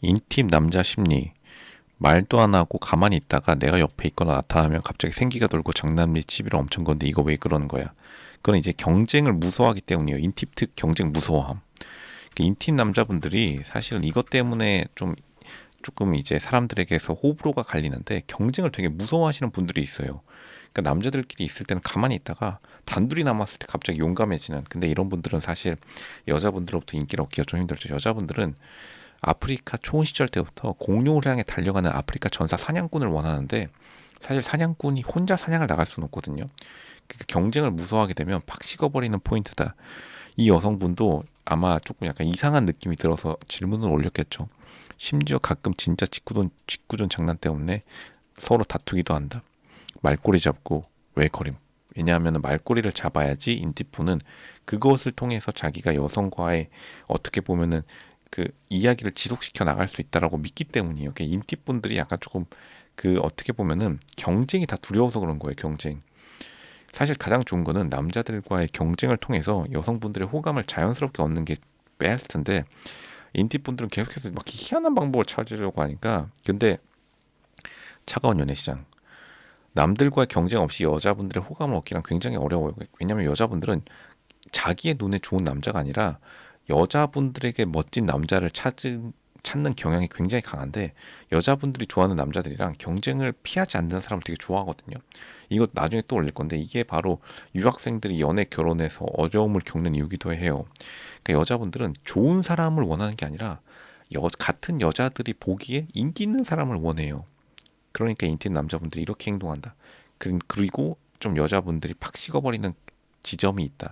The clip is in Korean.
인팁 남자 심리 말도 안 하고 가만히 있다가 내가 옆에 있거나 나타나면 갑자기 생기가 돌고 장난 및 시비를 엄청 건데 이거 왜 그러는 거야? 그건 이제 경쟁을 무서워하기 때문이에요. 인팁 특 경쟁 무서워함. 그 인팁 남자분들이 사실 이것 때문에 좀 조금 이제 사람들에게서 호불호가 갈리는데 경쟁을 되게 무서워하시는 분들이 있어요. 그러니까 남자들끼리 있을 때는 가만히 있다가 단둘이 남았을 때 갑자기 용감해지는. 근데 이런 분들은 사실 여자분들로부터 인기를 얻기가 좀 힘들죠. 여자분들은 아프리카 초원 시절 때부터 공룡을 향해 달려가는 아프리카 전사 사냥꾼을 원하는데 사실 사냥꾼이 혼자 사냥을 나갈 수는 없거든요. 그러니까 경쟁을 무서워하게 되면 팍 식어버리는 포인트다. 이 여성분도 아마 조금 약간 이상한 느낌이 들어서 질문을 올렸겠죠. 심지어 가끔 진짜 직구전 직구전 장난 때문에 서로 다투기도 한다. 말꼬리 잡고 왜거림. 왜냐하면 말꼬리를 잡아야지 인티푸는 그것을 통해서 자기가 여성과의 어떻게 보면은 그 이야기를 지속시켜 나갈 수 있다라고 믿기 때문이에요. 그러니까 인티분들이 약간 조금 그 어떻게 보면은 경쟁이 다 두려워서 그런 거예요. 경쟁. 사실 가장 좋은 거는 남자들과의 경쟁을 통해서 여성분들의 호감을 자연스럽게 얻는 게 베스트인데 인티분들은 계속해서 막 희한한 방법을 찾으려고 하니까 근데 차가운 연애 시장 남들과의 경쟁 없이 여자분들의 호감을 얻기란 굉장히 어려워요. 왜냐하면 여자분들은 자기의 눈에 좋은 남자가 아니라 여자분들에게 멋진 남자를 찾은 찾는 경향이 굉장히 강한데 여자분들이 좋아하는 남자들이랑 경쟁을 피하지 않는 사람을 되게 좋아하거든요. 이거 나중에 또 올릴 건데 이게 바로 유학생들이 연애 결혼에서 어려움을 겪는 이유기도 해요. 그러니까 여자분들은 좋은 사람을 원하는 게 아니라 여, 같은 여자들이 보기에 인기 있는 사람을 원해요. 그러니까 인팁 남자분들이 이렇게 행동한다. 그리고 좀 여자분들이 팍 식어버리는 지점이 있다.